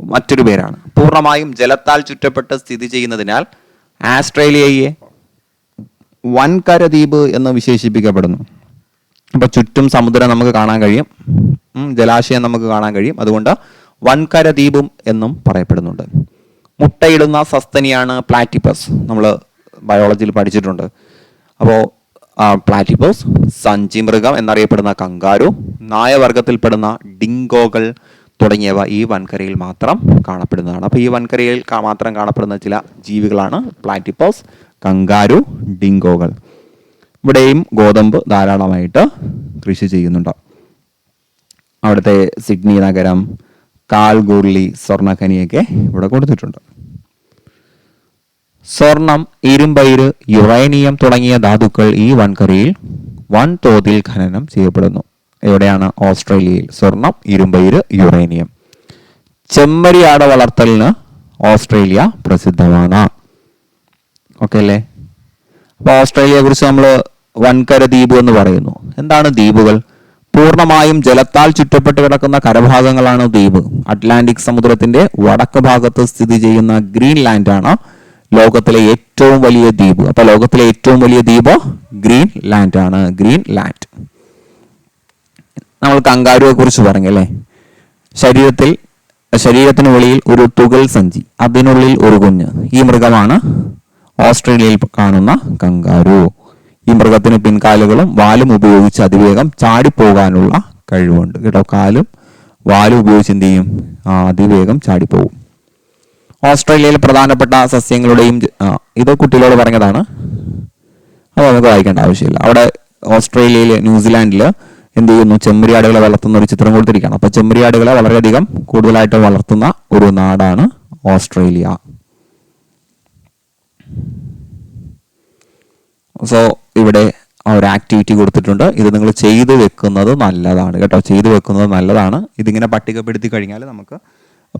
മറ്റൊരു പേരാണ്. പൂർണമായും ജലത്താൽ ചുറ്റപ്പെട്ട് സ്ഥിതി ചെയ്യുന്നതിനാൽ ആസ്ട്രേലിയയെ വൻകര ദ്വീപ് എന്ന് വിശേഷിപ്പിക്കപ്പെടുന്നു. അപ്പോൾ ചുറ്റും സമുദ്രം നമുക്ക് കാണാൻ കഴിയും. ജലാശയം നമുക്ക് കാണാൻ കഴിയും. അതുകൊണ്ട് വൻകര ദ്വീപും എന്നും പറയപ്പെടുന്നുണ്ട്. മുട്ടയിടുന്ന സസ്തനിയാണ് പ്ലാറ്റിപ്പസ്. നമ്മൾ ബയോളജിയിൽ പഠിച്ചിട്ടുണ്ട്. അപ്പോൾ പ്ലാറ്റിപ്പസ് സഞ്ചി മൃഗം എന്നറിയപ്പെടുന്ന കങ്കാരു നായവർഗത്തിൽപ്പെടുന്ന ഡിങ്കോകൾ തുടങ്ങിയവ ഈ വൻകരയിൽ മാത്രം കാണപ്പെടുന്നതാണ്. അപ്പോൾ ഈ വൻകരയിൽ മാത്രം കാണപ്പെടുന്ന ചില ജീവികളാണ് പ്ലാറ്റിപ്പസ് കങ്കാരു ഡിങ്കോകൾ. ഇവിടെയും ഗോതമ്പ് ധാരാളമായിട്ട് കൃഷി ചെയ്യുന്നുണ്ട്. അവിടുത്തെ സിഡ്നി നഗരം കാൽഗുർലി സ്വർണഖനിയൊക്കെ ഇവിടെ കൊടുത്തിട്ടുണ്ട്. സ്വർണം ഇരുമ്പയിര് യുറേനിയം തുടങ്ങിയ ധാതുക്കൾ ഈ വൻകരയിൽ വൻതോതിൽ ഖനനം ചെയ്യപ്പെടുന്നു. എവിടെയാണ്? ഓസ്ട്രേലിയയിൽ. സ്വർണം ഇരുമ്പയിര് യുറേനിയം. ചെമ്മരിയാട വളർത്തലിന് ഓസ്ട്രേലിയ പ്രസിദ്ധമാണ്. ഓക്കെ അല്ലേ? അപ്പോൾ ഓസ്ട്രേലിയയെ കുറിച്ച് നമ്മൾ വൻകര ദ്വീപ് എന്ന് പറയുന്നു. എന്താണ് ദ്വീപുകൾ? പൂർണമായും ജലത്താൽ ചുറ്റപ്പെട്ട് കിടക്കുന്ന കരഭാഗങ്ങളാണ് ദ്വീപ്. അറ്റ്ലാന്റിക് സമുദ്രത്തിന്റെ വടക്ക് ഭാഗത്ത് സ്ഥിതി ചെയ്യുന്ന ഗ്രീൻലാൻഡ് ആണ് ലോകത്തിലെ ഏറ്റവും വലിയ ദ്വീപ്. അപ്പൊ ലോകത്തിലെ ഏറ്റവും വലിയ ദ്വീപ് ഗ്രീൻ ലാൻഡ് ആണ് ഗ്രീൻ ലാൻഡ് നമ്മൾ കങ്കാരുവെ കുറിച്ച് പറഞ്ഞല്ലേ ശരീരത്തിൽ ശരീരത്തിന് വെളിയിൽ ഒരു തുകൽ സഞ്ചി അതിനുള്ളിൽ ഒരു കുഞ്ഞ്. ഈ മൃഗമാണ് ഓസ്ട്രേലിയയിൽ കാണുന്ന കങ്കാരു. ഈ മൃഗത്തിന് പിൻകാലുകളും വാലും ഉപയോഗിച്ച് അതിവേഗം ചാടിപ്പോകാനുള്ള കഴിവുണ്ട്. കേട്ടോ കാലും വാലും ഉപയോഗിച്ച് എന്ത് ചെയ്യും? അതിവേഗം ചാടിപ്പോകും. ഓസ്ട്രേലിയയിൽ പ്രധാനപ്പെട്ട സസ്യങ്ങളുടെയും ഇത് കുട്ടികളോട് പറഞ്ഞതാണ്. അത് നമുക്ക് വായിക്കേണ്ട ആവശ്യമില്ല. അവിടെ ഓസ്ട്രേലിയയിൽ ന്യൂസിലാൻഡിൽ എന്ത് ചെയ്യുന്നു? ചെമ്മരിയാടുകളെ വളർത്തുന്ന ഒരു ചിത്രം കൊടുത്തിരിക്കുകയാണ്. അപ്പോൾ ചെമ്മരിയാടുകളെ വളരെയധികം കൂടുതലായിട്ട് വളർത്തുന്ന ഒരു നാടാണ് ഓസ്ട്രേലിയ. സോ ഇവിടെ ഒരു ആക്ടിവിറ്റി കൊടുത്തിട്ടുണ്ട്. ഇത് നിങ്ങൾ ചെയ്തു വെക്കുന്നത് നല്ലതാണ് കേട്ടോ. ചെയ്തു വെക്കുന്നത് നല്ലതാണ്. ഇതിങ്ങനെ പട്ടികപ്പെടുത്തി കഴിഞ്ഞാൽ നമുക്ക്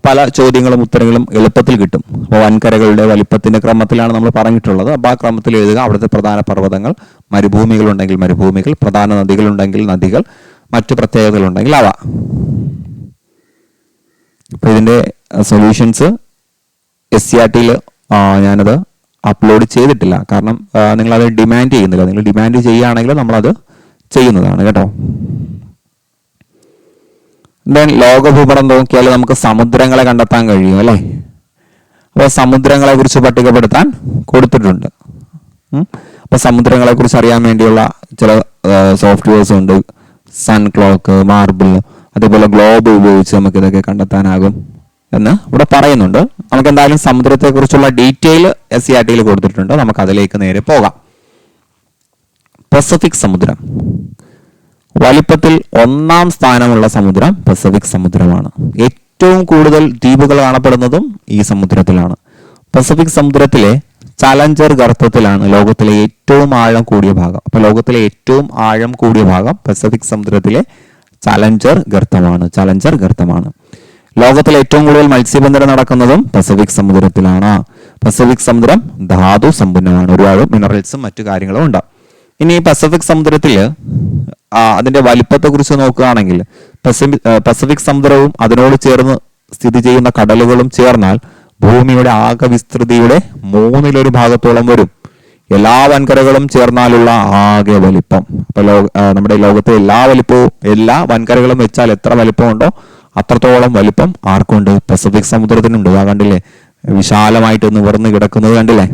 പല ചോദ്യങ്ങളും ഉത്തരങ്ങളും എളുപ്പത്തിൽ കിട്ടും. അപ്പോൾ വൻകരകളുടെ വലിപ്പത്തിന്റെ ക്രമത്തിലാണ് നമ്മൾ പറഞ്ഞിട്ടുള്ളത്. അപ്പോൾ ആ ക്രമത്തിൽ എഴുതുക. അവിടുത്തെ പ്രധാന പർവതങ്ങൾ മരുഭൂമികളുണ്ടെങ്കിൽ മരുഭൂമികൾ പ്രധാന നദികളുണ്ടെങ്കിൽ നദികൾ മറ്റു പ്രത്യേകതകളുണ്ടെങ്കിൽ അവ. അപ്പോൾ ഇതിന്റെ സൊല്യൂഷൻസ് എസ് സി ആർ ടിയിൽ ഞാനത് അപ്ലോഡ് ചെയ്തിട്ടില്ല. കാരണം നിങ്ങളത് ഡിമാൻഡ് ചെയ്യുന്നില്ല. നിങ്ങൾ ഡിമാൻഡ് ചെയ്യുകയാണെങ്കിൽ നമ്മളത് ചെയ്യുന്നതാണ് കേട്ടോ. ദെൻ ലോകഭൂപടം നോക്കിയാൽ നമുക്ക് സമുദ്രങ്ങളെ കണ്ടെത്താൻ കഴിയും അല്ലേ? അപ്പോൾ സമുദ്രങ്ങളെ കുറിച്ച് പട്ടികപ്പെടുത്താൻ കൊടുത്തിട്ടുണ്ട്. അപ്പൊ അപ്പോൾ സമുദ്രങ്ങളെ കുറിച്ച് അറിയാൻ വേണ്ടിയുള്ള ചില സോഫ്റ്റ്വെയർസ് ഉണ്ട്. സൺ ക്ലോക്ക് മാർബിൾ അതേപോലെ ഗ്ലോബ് ഉപയോഗിച്ച് നമുക്ക് ഇതൊക്കെ കണ്ടെത്താനാകും. എന്ന് ഇവിടെ പറയുന്നുണ്ട്. നമുക്ക് എന്തായാലും സമുദ്രത്തെക്കുറിച്ചുള്ള ഡീറ്റെയിൽ എസ് സി ആർ ടിയിൽ കൊടുത്തിട്ടുണ്ട്. നമുക്ക് അതിലേക്ക് നേരെ പോകാം. പസഫിക് സമുദ്രം. വലിപ്പത്തിൽ ഒന്നാം സ്ഥാനമുള്ള സമുദ്രം പസഫിക് സമുദ്രമാണ്. ഏറ്റവും കൂടുതൽ ദ്വീപുകൾ കാണപ്പെടുന്നതും ഈ സമുദ്രത്തിലാണ്. പസഫിക് സമുദ്രത്തിലെ ചലഞ്ചർ ഗർത്തത്തിലാണ് ലോകത്തിലെ ഏറ്റവും ആഴം കൂടിയ ഭാഗം. അപ്പോൾ ലോകത്തിലെ ഏറ്റവും ആഴം കൂടിയ ഭാഗം പസഫിക് സമുദ്രത്തിലെ ചലഞ്ചർ ഗർത്തമാണ്. ചലഞ്ചർ ഗർത്തമാണ്. ലോകത്തിലെ ഏറ്റവും കൂടുതൽ മത്സ്യബന്ധനം നടക്കുന്നതും പസഫിക് സമുദ്രത്തിലാണ്. പസഫിക് സമുദ്രം ധാതു സമ്പന്നമാണ്. ഒരുപാട് മിനറൽസും മറ്റു കാര്യങ്ങളും ഉണ്ട്. ഇനി പസഫിക് സമുദ്രത്തിൽ അതിന്റെ വലിപ്പത്തെ കുറിച്ച് നോക്കുകയാണെങ്കിൽ പസഫിക് സമുദ്രവും അതിനോട് ചേർന്ന് സ്ഥിതി ചെയ്യുന്ന കടലുകളും ചേർന്നാൽ ഭൂമിയുടെ ആകെ വിസ്തൃതിയുടെ മൂന്നിലൊരു ഭാഗത്തോളം വരും. എല്ലാ വൻകരകളും ചേർന്നാലുള്ള ആകെ വലിപ്പം. അപ്പൊ നമ്മുടെ ലോകത്തെ എല്ലാ വലിപ്പവും എല്ലാ വൻകരകളും വെച്ചാൽ എത്ര വലിപ്പമുണ്ടോ അത്രത്തോളം വലിപ്പം ആർക്കുണ്ട്? പസഫിക് സമുദ്രത്തിനുണ്ട് ആ കണ്ടില്ലേ? വിശാലമായിട്ട് നിവർന്ന് കിടക്കുന്നത് കണ്ടില്ലേ?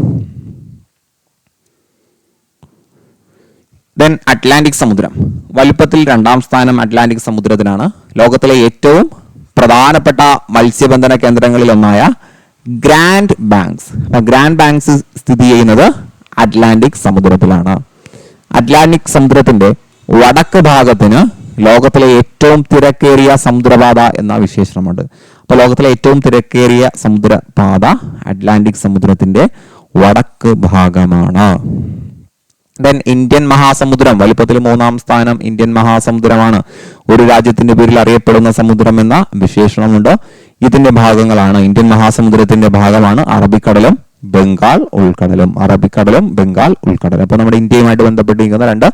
ദെൻ അറ്റ്ലാന്റിക് സമുദ്രം. വലുപ്പത്തിൽ രണ്ടാം സ്ഥാനം അറ്റ്ലാന്റിക് സമുദ്രത്തിനാണ്. ലോകത്തിലെ ഏറ്റവും പ്രധാനപ്പെട്ട മത്സ്യബന്ധന കേന്ദ്രങ്ങളിൽ ഒന്നായ ഗ്രാൻഡ് ബാങ്ക്സ് ഗ്രാൻഡ് ബാങ്ക്സ് സ്ഥിതി ചെയ്യുന്നത് അറ്റ്ലാന്റിക് സമുദ്രത്തിലാണ്. അറ്റ്ലാന്റിക് സമുദ്രത്തിന്റെ വടക്ക് ഭാഗത്തിന് ലോകത്തിലെ ഏറ്റവും തിരക്കേറിയ സമുദ്രപാത എന്ന വിശേഷണമുണ്ട്. അപ്പോൾ ലോകത്തിലെ ഏറ്റവും തിരക്കേറിയ സമുദ്രപാത അറ്റ്ലാന്റിക് സമുദ്രത്തിന്റെ വടക്ക് ഭാഗമാണ്. ദെൻ ഇന്ത്യൻ മഹാസമുദ്രം വലിപ്പത്തിൽ മൂന്നാം സ്ഥാനം ഇന്ത്യൻ മഹാസമുദ്രമാണ്. ഒരു രാജ്യത്തിന്റെ പേരിൽ അറിയപ്പെടുന്ന സമുദ്രം എന്ന വിശേഷണമുണ്ട്. ഇതിന്റെ ഭാഗങ്ങളാണ്. ഇന്ത്യൻ മഹാസമുദ്രത്തിന്റെ ഭാഗമാണ് അറബിക്കടലും ബംഗാൾ ഉൾക്കടലും. അറബിക്കടലും ബംഗാൾ ഉൾക്കടലും. അപ്പൊ നമ്മുടെ ഇന്ത്യയുമായിട്ട് ബന്ധപ്പെട്ടിരിക്കുന്ന രണ്ട്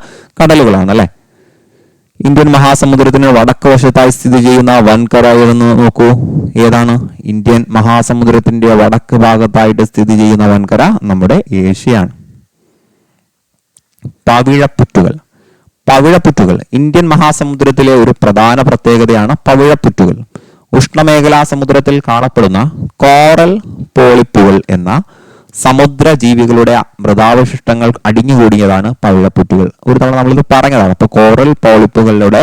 കടലുകളാണ് അല്ലെ ഇന്ത്യൻ മഹാസമുദ്രത്തിന് വടക്ക് വശത്തായി സ്ഥിതി ചെയ്യുന്ന വൻകര എന്ന് നോക്കൂ. ഏതാണ്? ഇന്ത്യൻ മഹാസമുദ്രത്തിന്റെ വടക്ക് ഭാഗത്തായിട്ട് സ്ഥിതി ചെയ്യുന്ന വൻകര നമ്മുടെ ഏഷ്യയാണ്. പവിഴപ്പുറ്റുകൾ പവിഴപ്പുറ്റുകൾ ഇന്ത്യൻ മഹാസമുദ്രത്തിലെ ഒരു പ്രധാന പ്രത്യേകതയാണ് പവിഴപ്പുറ്റുകൾ ഉഷ്ണമേഖലാ സമുദ്രത്തിൽ കാണപ്പെടുന്ന കോറൽ പോളിപ്പുകൾ എന്ന സമുദ്ര ജീവികളുടെ മൃതാവശിഷ്ടങ്ങൾ അടിഞ്ഞുകൂടിയതാണ് പവിഴപ്പുറ്റുകൾ ഒരു തവണ നമ്മളിത് പറഞ്ഞതാണ്. അപ്പൊ കോറൽ പോളിപ്പുകളുടെ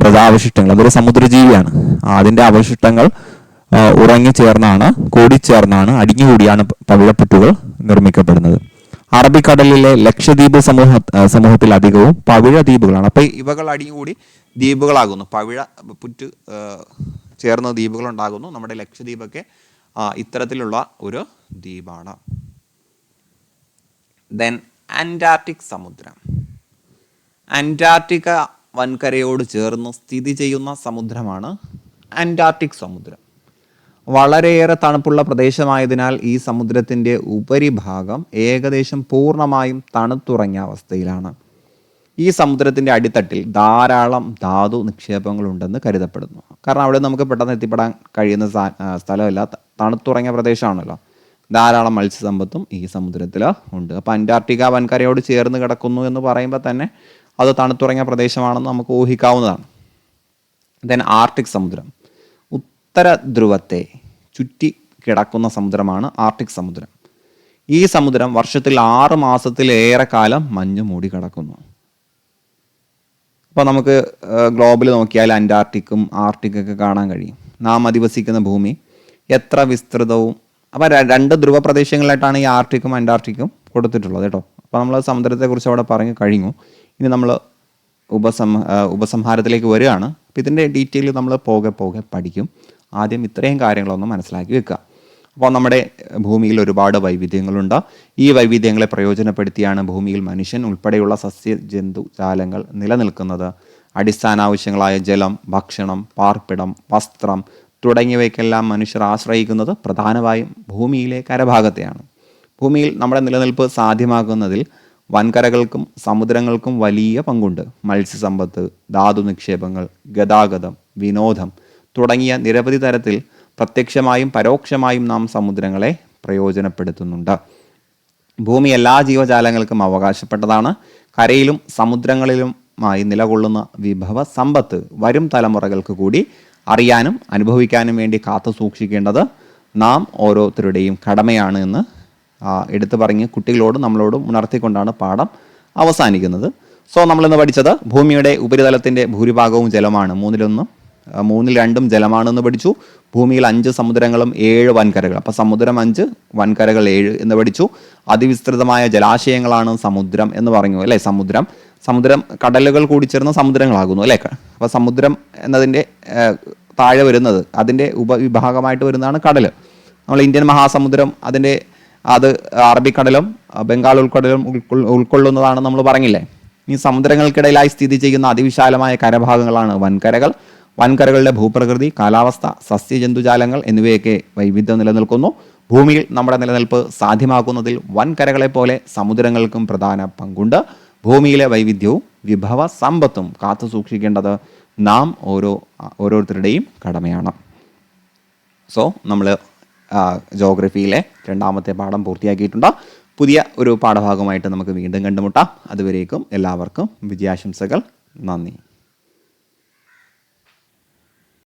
മൃതാവശിഷ്ടങ്ങൾ അതൊരു സമുദ്രജീവിയാണ്. അതിന്റെ അവശിഷ്ടങ്ങൾ ഉറങ്ങി ചേർന്നാണ് കൂടിച്ചേർന്നാണ് അടിഞ്ഞുകൂടിയാണ് പവിഴപ്പുറ്റുകൾ നിർമ്മിക്കപ്പെടുന്നത്. അറബിക്കടലിലെ ലക്ഷദ്വീപ് സമൂഹ സമൂഹത്തിൽ അധികവും പവിഴ ദ്വീപുകളാണ്. അപ്പൊ ഇവകൾ അടിഞ്ഞുകൂടി ദ്വീപുകളാകുന്നു. പവിഴ പുറ്റ് ചേർന്ന ദ്വീപുകൾ ഉണ്ടാകുന്നു നമ്മുടെ ലക്ഷദ്വീപൊക്കെ ഇത്തരത്തിലുള്ള ഒരു ദ്വീപാണ്. ദെൻ അന്റാർട്ടിക് സമുദ്രം. അന്റാർട്ടിക്ക വൻകരയോട് ചേർന്ന് സ്ഥിതി ചെയ്യുന്ന സമുദ്രമാണ് അന്റാർട്ടിക് സമുദ്രം. വളരെയേറെ തണുപ്പുള്ള പ്രദേശമായതിനാൽ ഈ സമുദ്രത്തിന്റെ ഉപരിഭാഗം ഏകദേശം പൂർണമായും തണുത്തുറങ്ങിയ അവസ്ഥയിലാണ്. ഈ സമുദ്രത്തിന്റെ അടിത്തട്ടിൽ ധാരാളം ധാതു നിക്ഷേപങ്ങളുണ്ടെന്ന് കരുതപ്പെടുന്നു. കാരണം അവിടെ നമുക്ക് പെട്ടെന്ന് എത്തിപ്പെടാൻ കഴിയുന്ന സ്ഥലമല്ല. തണുത്തുറങ്ങിയ പ്രദേശമാണല്ലോ. ധാരാളം മത്സ്യസമ്പത്തും ഈ സമുദ്രത്തിൽ ഉണ്ട്. അപ്പോൾ അന്റാർട്ടിക്ക വൻകരയോട് ചേർന്ന് കിടക്കുന്നു എന്ന് പറയുമ്പോൾ തന്നെ അത് തണുത്തുറങ്ങിയ പ്രദേശമാണെന്ന് നമുക്ക് ഊഹിക്കാവുന്നതാണ്. ദെൻ ആർട്ടിക് സമുദ്രം. ഉത്തര ധ്രുവത്തെ ചുറ്റി കിടക്കുന്ന സമുദ്രമാണ് ആർട്ടിക് സമുദ്രം. ഈ സമുദ്രം വർഷത്തിൽ ആറ് മാസത്തിലേറെ കാലം മഞ്ഞ് മൂടി കിടക്കുന്നു. അപ്പോൾ നമുക്ക് ഗ്ലോബൽ നോക്കിയാൽ അന്റാർട്ടിക്കും ആർട്ടിക്കൊക്കെ കാണാൻ കഴിയും. നാം അധിവസിക്കുന്ന ഭൂമി എത്ര വിസ്തൃതവും. അപ്പോൾ രണ്ട് ധ്രുവ പ്രദേശങ്ങളിലായിട്ടാണ് ഈ ആർട്ടിക്കും അന്റാർട്ടിക്കും കൊടുത്തിട്ടുള്ളത് കേട്ടോ. അപ്പോൾ നമ്മൾ സമുദ്രത്തെക്കുറിച്ച് അവിടെ പറഞ്ഞു കഴിഞ്ഞു. ഇനി നമ്മൾ ഉപസം ഉപസംഹാരത്തിലേക്ക് വരികയാണ്. അപ്പോൾ ഇതിന്റെ ഡീറ്റെയിൽ നമ്മൾ പോകെ പോകെ പഠിക്കും. ആദ്യം ഇത്രയും കാര്യങ്ങളൊന്നും മനസ്സിലാക്കി വെക്കുക. അപ്പോൾ നമ്മുടെ ഭൂമിയിൽ ഒരുപാട് വൈവിധ്യങ്ങളുണ്ട്. ഈ വൈവിധ്യങ്ങളെ പ്രയോജനപ്പെടുത്തിയാണ് ഭൂമിയിൽ മനുഷ്യൻ ഉൾപ്പെടെയുള്ള സസ്യ ജന്തു ജാലങ്ങൾ നിലനിൽക്കുന്നത്. അടിസ്ഥാന ആവശ്യങ്ങളായ ജലം ഭക്ഷണം പാർപ്പിടം വസ്ത്രം തുടങ്ങിയവയ്ക്കെല്ലാം മനുഷ്യർ ആശ്രയിക്കുന്നത് പ്രധാനമായും ഭൂമിയിലെ കരഭാഗത്തെയാണ്. ഭൂമിയിൽ നമ്മുടെ നിലനിൽപ്പ് സാധ്യമാക്കുന്നതിൽ വൻകരകൾക്കും സമുദ്രങ്ങൾക്കും വലിയ പങ്കുണ്ട്. മത്സ്യസമ്പത്ത് ധാതു നിക്ഷേപങ്ങൾ ഗതാഗതം വിനോദം തുടങ്ങിയ നിരവധി തരത്തിൽ പ്രത്യക്ഷമായും പരോക്ഷമായും നാം സമുദ്രങ്ങളെ പ്രയോജനപ്പെടുത്തുന്നുണ്ട്. ഭൂമി എല്ലാ ജീവജാലങ്ങൾക്കും അവകാശപ്പെട്ടതാണ്. കരയിലും സമുദ്രങ്ങളിലുമായി നിലകൊള്ളുന്ന വിഭവ സമ്പത്ത് വരും തലമുറകൾക്ക് കൂടി അറിയാനും അനുഭവിക്കാനും വേണ്ടി കാത്തു സൂക്ഷിക്കേണ്ടത് നാം ഓരോരുത്തരുടെയും കടമയാണ് എന്ന് എടുത്തു പറഞ്ഞ് കുട്ടികളോടും നമ്മളോടും ഉണർത്തിക്കൊണ്ടാണ് പാഠം അവസാനിക്കുന്നത്. സോ നമ്മളിന്ന് പഠിച്ചത് ഭൂമിയുടെ ഉപരിതലത്തിന്റെ ഭൂരിഭാഗവും ജലമാണ്. മൂന്നിലൊന്നും മൂന്നിൽ രണ്ടും ജലമാണെന്ന് പഠിച്ചു. ഭൂമിയിൽ അഞ്ച് സമുദ്രങ്ങളും ഏഴ് വൻകരകൾ. അപ്പോൾ സമുദ്രം അഞ്ച് വൻകരകൾ ഏഴ് എന്ന് പഠിച്ചു. അതിവിസ്തൃതമായ ജലാശയങ്ങളാണ് സമുദ്രം എന്ന് പറഞ്ഞു അല്ലേ? സമുദ്രം സമുദ്രം കടലുകൾ കൂടിച്ചേർന്ന സമുദ്രങ്ങളാകുന്നു അല്ലേ? അപ്പോൾ സമുദ്രം എന്നതിന്റെ താഴെ വരുന്നത് അതിന്റെ ഉപവിഭാഗമായിട്ട് വരുന്നതാണ് കടൽ നമ്മൾ ഇന്ത്യൻ മഹാസമുദ്രം അതിന്റെ അത് അറബിക്കടലും ബംഗാൾ ഉൾക്കടലും ഉൾക്കൊ- ഉൾക്കൊള്ളുന്നതാണ് നമ്മൾ പറഞ്ഞില്ലേ? ഈ സമുദ്രങ്ങൾക്കിടയിലായി സ്ഥിതി ചെയ്യുന്ന അതിവിശാലമായ കരഭാഗങ്ങളാണ് വൻകരകൾ. വൻകരകളുടെ ഭൂപ്രകൃതി കാലാവസ്ഥ സസ്യജന്തുജാലങ്ങൾ എന്നിവയൊക്കെ വൈവിധ്യം നിലനിൽക്കുന്നു. ഭൂമിയിൽ നമ്മുടെ നിലനിൽപ്പ് സാധ്യമാക്കുന്നതിൽ വൻകരകളെ പോലെ സമുദ്രങ്ങൾക്കും പ്രധാന പങ്കുണ്ട്. ഭൂമിയിലെ വൈവിധ്യവും വിഭവ സമ്പത്തും കാത്തു സൂക്ഷിക്കേണ്ടത് നാം ഓരോ ഓരോരുത്തരുടെയും കടമയാണ്. സോ നമ്മൾ ജോഗ്രഫിയിലെ രണ്ടാമത്തെ പാഠം പൂർത്തിയാക്കിയിട്ടുണ്ട്. പുതിയ ഒരു പാഠഭാഗമായിട്ട് നമുക്ക് വീണ്ടും കണ്ടുമുട്ടാം. അതുവരേക്കും എല്ലാവർക്കും വിജയാശംസകൾ. നന്ദി.